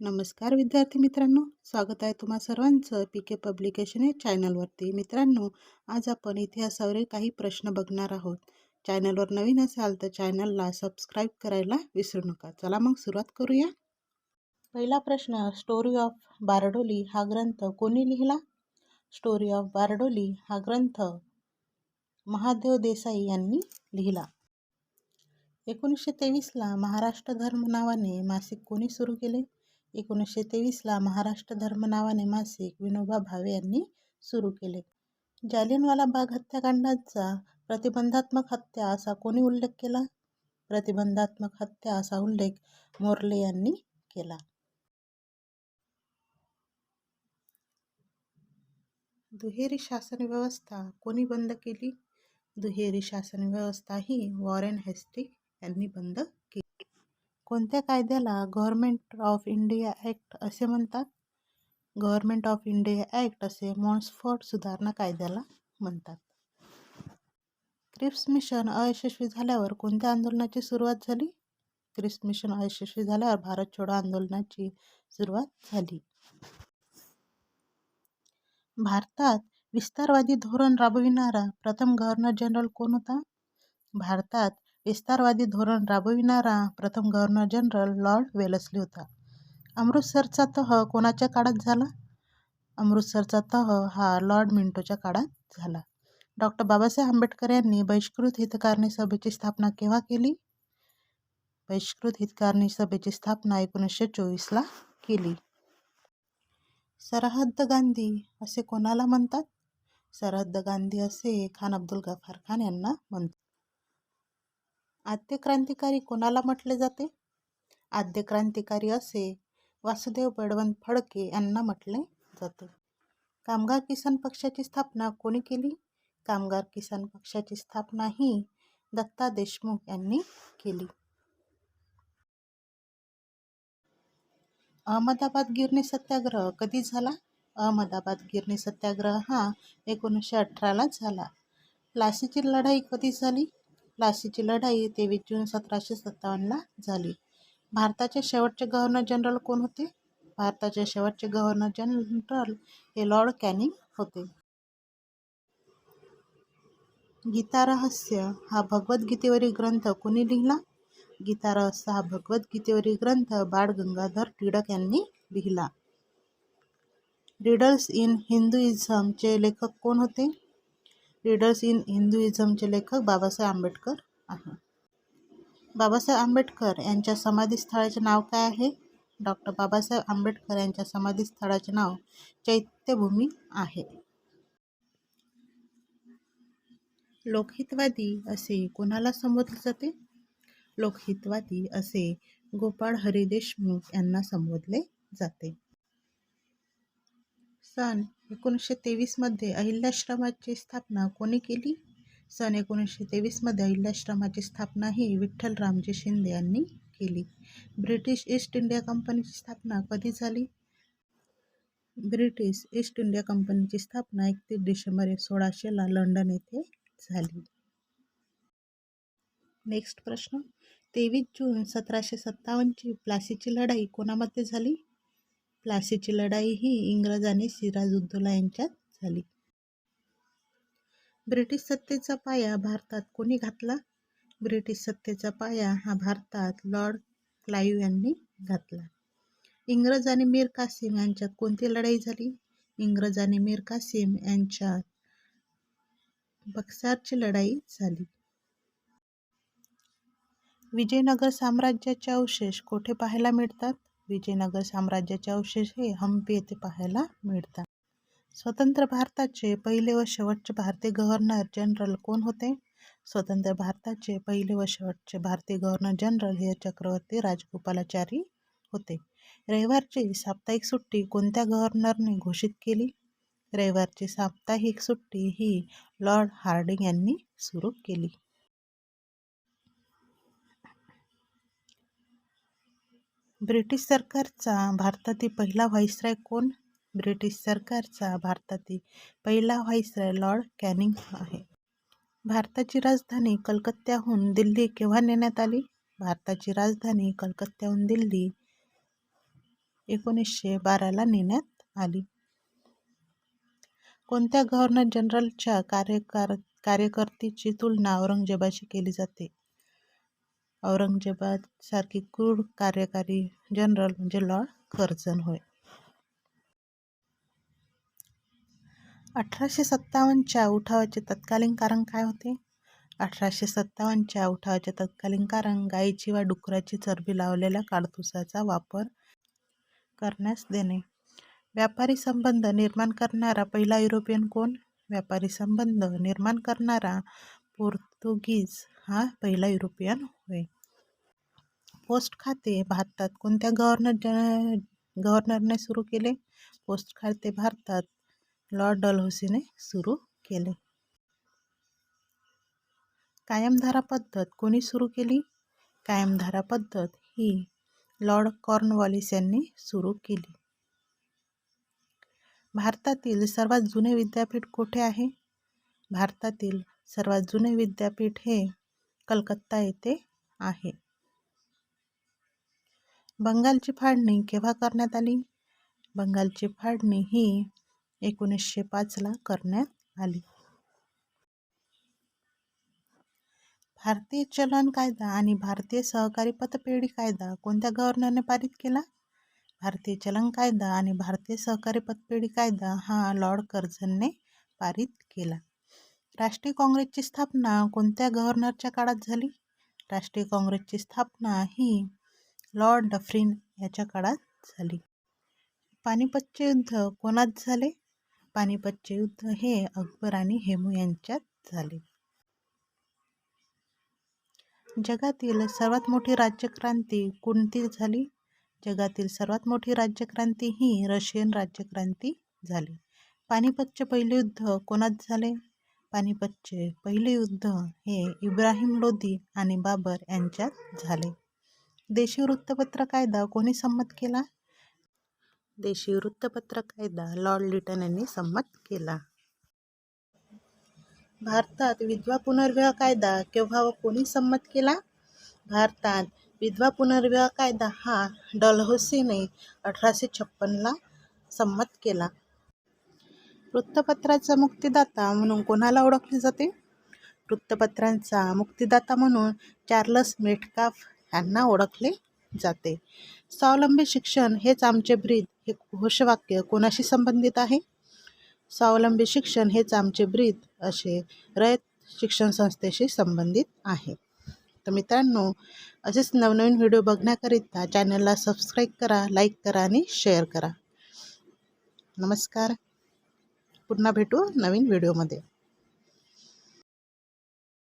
नमस्कार विद्यार्थी मित्रांनो स्वागत आहे तुम्हा सर्वांचं पी के पब्लिकेशन या चॅनलवरती मित्रांनो आज आपण इतिहासावरील काही प्रश्न बघणार आहोत. चॅनलवर नवीन असाल तर चॅनलला सबस्क्राईब करायला विसरू नका. चला मग सुरुवात करूया. पहिला प्रश्न स्टोरी ऑफ बारडोली हा ग्रंथ कोणी लिहिला? स्टोरी ऑफ बारडोली हा ग्रंथ महादेव देसाई यांनी लिहिला. एकोणीसशे तेवीसला महाराष्ट्र धर्म नावाने मासिक कोणी सुरू केले? एकोणीसशे तेवीसला महाराष्ट्र धर्म नावाने मासिक विनोबा भावे यांनी सुरू केले. जालियनवाला बाग हत्याकांडाचा प्रतिबंधात्मक हत्या असा कोणी उल्लेख केला? प्रतिबंधात्मक हत्या असा उल्लेख मोर्ले यांनी केला. दुहेरी शासन व्यवस्था कोणी बंद केली? दुहेरी शासन व्यवस्था ही वॉरेन हेस्टिक यांनी बंद केली. कोणत्या कायद्याला गव्हर्मेंट ऑफ इंडिया ॲक्ट असे म्हणतात? गव्हर्मेंट ऑफ इंडिया ॲक्ट असे मॉन्सफोर्ड सुधारणा कायद्याला म्हणतात. क्रिप्स मिशन अयशस्वी झाल्यावर कोणत्या आंदोलनाची सुरुवात झाली? क्रिप्स मिशन अयशस्वी झाल्यावर भारत छोडो आंदोलनाची सुरुवात झाली. भारतात विस्तारवादी धोरण राबविणारा प्रथम गव्हर्नर जनरल कोण होता? भारतात विस्तारवादी धोरण राबविणारा प्रथम गव्हर्नर जनरल लॉर्ड वेलस्ली होता. अमृतसरचा तह कोणाच्या काळात झाला? अमृतसरचा तह हा लॉर्ड मिंटोच्या काळात झाला. डॉक्टर बाबासाहेब आंबेडकर यांनी बहिष्कृत हितकारणी सभेची स्थापना केव्हा केली? बहिष्कृत हितकारणी सभेची स्थापना एकोणीसशे चोवीसला केली. सरहद्द गांधी असे कोणाला म्हणतात? सरहद्द गांधी असे खान अब्दुल गफार खान यांना म्हणतात. आद्य क्रांतिकारी कोणाला म्हटले जाते? आद्य क्रांतिकारी असे वासुदेव बळवंत फडके यांना म्हटले जाते. कामगार किसान पक्षाची स्थापना कोणी केली? कामगार किसान पक्षाची स्थापना ही दत्ता देशमुख यांनी केली. अहमदाबाद गिरणी सत्याग्रह कधी झाला? अहमदाबाद गिरणी सत्याग्रह हा एकोणीसशे अठराला झाला. प्लासीची लढाई कधी झाली? प्लासीची लढाई तेवीस जून सतराशे सत्तावन्नला झाली. भारताचे शेवटचे गव्हर्नर जनरल कोण होते? भारताचे शेवटचे गव्हर्नर जनरल हे लॉर्ड कॅनिंग होते. गीता रहस्य हा भगवद्गीतेवरील ग्रंथ कोणी लिहिला? गीता रहस्य हा भगवद्गीतेवरील ग्रंथ बाळ गंगाधर टिळक यांनी लिहिला. रिडल्स इन हिंदुइझमचे लेखक कोण होते? रीडर्स इन हिंदुइझमचे लेखक बाबासाहेब आंबेडकर आहे बाबासाहेब आंबेडकर यांच्या समाधीस्थळाचे नाव काय आहे? डॉक्टर बाबासाहेब आंबेडकर यांच्या समाधीस्थळाचे नाव चैत्यभूमी आहे. लोकहितवादी असे कोणाला संबोधले जाते? लोकहितवादी असे गोपाळ हरी देशमुख यांना संबोधले जाते. सन एकोणीसशे तेवीसमध्ये अहिल्याश्रमाची स्थापना कोणी केली? सन एकोणीसशे तेवीसमध्ये अहिल्याश्रमाची स्थापना ही विठ्ठल रामजी शिंदे यांनी केली. ब्रिटिश ईस्ट इंडिया कंपनीची स्थापना कधी झाली? ब्रिटिश ईस्ट इंडिया कंपनीची स्थापना एकतीस डिसेंबर सोळाशेला लंडन येथे झाली. नेक्स्ट प्रश्न. तेवीस जून सतराशे सत्तावन्नची प्लासीची लढाई कोणामध्ये झाली? प्लासीची लढाई ही इंग्रज आणि सिराजुद्दौला यांच्यात झाली. ब्रिटिश सत्तेचा पाया भारतात कोणी घातला? ब्रिटिश सत्तेचा पाया हा भारतात लॉर्ड क्लाईव्ह यांनी घातला. इंग्रज आणि मीर कासिम यांच्यात कोणती लढाई झाली? इंग्रज आणि मीर कासिम यांच्यात बक्सारची लढाई झाली. विजयनगर साम्राज्याचे अवशेष कोठे पाहायला मिळतात? विजयनगर साम्राज्याचे अवशेष हे हम्पी येथे पाहायला मिळतात. स्वतंत्र भारताचे पहिले व शेवटचे भारतीय गव्हर्नर जनरल कोण होते? स्वतंत्र भारताचे पहिले व शेवटचे भारतीय गव्हर्नर जनरल हे चक्रवर्ती राजगोपालाचारी होते. रविवारची साप्ताहिक सुट्टी कोणत्या गव्हर्नरने घोषित केली? रविवारची साप्ताहिक सुट्टी ही लॉर्ड हार्डिंग यांनी सुरू केली. ब्रिटिश सरकारचा भारतातील पहिला व्हाईसराय कोण? ब्रिटिश सरकारचा भारतातील पहिला व्हाईसराय लॉर्ड कॅनिंग आहे. भारताची राजधानी कलकत्त्याहून दिल्ली केव्हा नेण्यात आली? भारताची राजधानी कलकत्त्याहून दिल्ली एकोणीसशे बाराला नेण्यात आली. कोणत्या गव्हर्नर जनरलच्या कार्यकार कार्यकर्तीची तुलना औरंगजेबाशी केली जाते? औरंगजेबासारखी क्रूर कार्यकारी जनरल म्हणजे लॉर्ड कर्झन होय. अठराशे सत्तावन्नच्या उठावाचे तत्कालीन कारण काय होते? अठराशे सत्तावन्नच्या उठावाचे तत्कालीन कारण गायीची वा डुकराची चरबी लावलेल्या काडतुसाचा वापर करण्यास देणे. व्यापारी संबंध निर्माण करणारा पहिला युरोपियन कोण? व्यापारी संबंध निर्माण करणारा पोर्तुगीज हा पहिला युरोपियन होय. पोस्ट खाते भारतात. कोणत्या गव्हर्नर गव्हर्नरने सुरू केले? पोस्ट खाते भारतात. लॉर्ड डलहौसीने सुरू केले. कायमधारा पद्धत. कोणी सुरू केली? कायमधारा पद्धत ही लॉर्ड कॉर्नवॉलिस यांनी सुरू केली. भारतातील सर्वात जुने विद्यापीठ कोठे आहे? भारतातील सर्वात जुने विद्यापीठ हे कलकत्ता येथे आहे. बंगालची फाळणी केव्हा करण्यात आली? बंगालची फाळणी ही एकोणीसशे पाचला करण्यात आली. भारतीय चलन कायदा आणि भारतीय सहकारी पतपेढी कायदा कोणत्या गव्हर्नरने पारित केला? भारतीय चलन कायदा आणि भारतीय सहकारी पतपेढी कायदा हा लॉर्ड कर्झनने पारित केला. राष्ट्रीय काँग्रेसची स्थापना कोणत्या गव्हर्नरच्या काळात झाली? राष्ट्रीय काँग्रेसची स्थापना ही लॉर्ड डफरीन याच्या काळात झाली. पानिपतचे युद्ध कोणात झाले? पानिपतचे युद्ध हे अकबर आणि हेमू यांच्यात झाले. जगातील सर्वात मोठी राज्यक्रांती कोणती झाली? जगातील सर्वात मोठी राज्यक्रांती ही रशियन राज्यक्रांती झाली. पानिपतचे पहिले युद्ध कोणात झाले? पानिपतचे पहिले युद्ध हे इब्राहिम लोदी आणि बाबर यांच्यात झाले. देशी वृत्तपत्र कायदा कोणी संमत केला? देशी वृत्तपत्र कायदा लॉर्ड लिटन यांनी संमत केला. भारतात विधवा पुनर्विवाह कायदा केव्हा व कोणी संमत केला? भारतात विधवा पुनर्विवाह कायदा हा डलहौसीने अठराशे छप्पनला संमत केला. वृत्तपत्राचा मुक्तिदाता म्हणून कोणाला ओळखले जाते? वृत्तपत्रांचा मुक्तिदाता म्हणून चार्लस मेटकाफ यांना ओळखले जाते. स्वावलंबी शिक्षण हेच आमचे ब्रीद हे घोषवाक्य कोणाशी संबंधित आहे? स्वावलंबी शिक्षण हेच आमचे ब्रीद असे रयत शिक्षण संस्थेशी संबंधित आहे. तर मित्रांनो असेच नवनवीन व्हिडिओ बघण्याकरिता चॅनलला सबस्क्राईब करा लाईक करा आणि शेअर करा. नमस्कार. पुन्हा भेटू नवीन व्हिडिओमध्ये.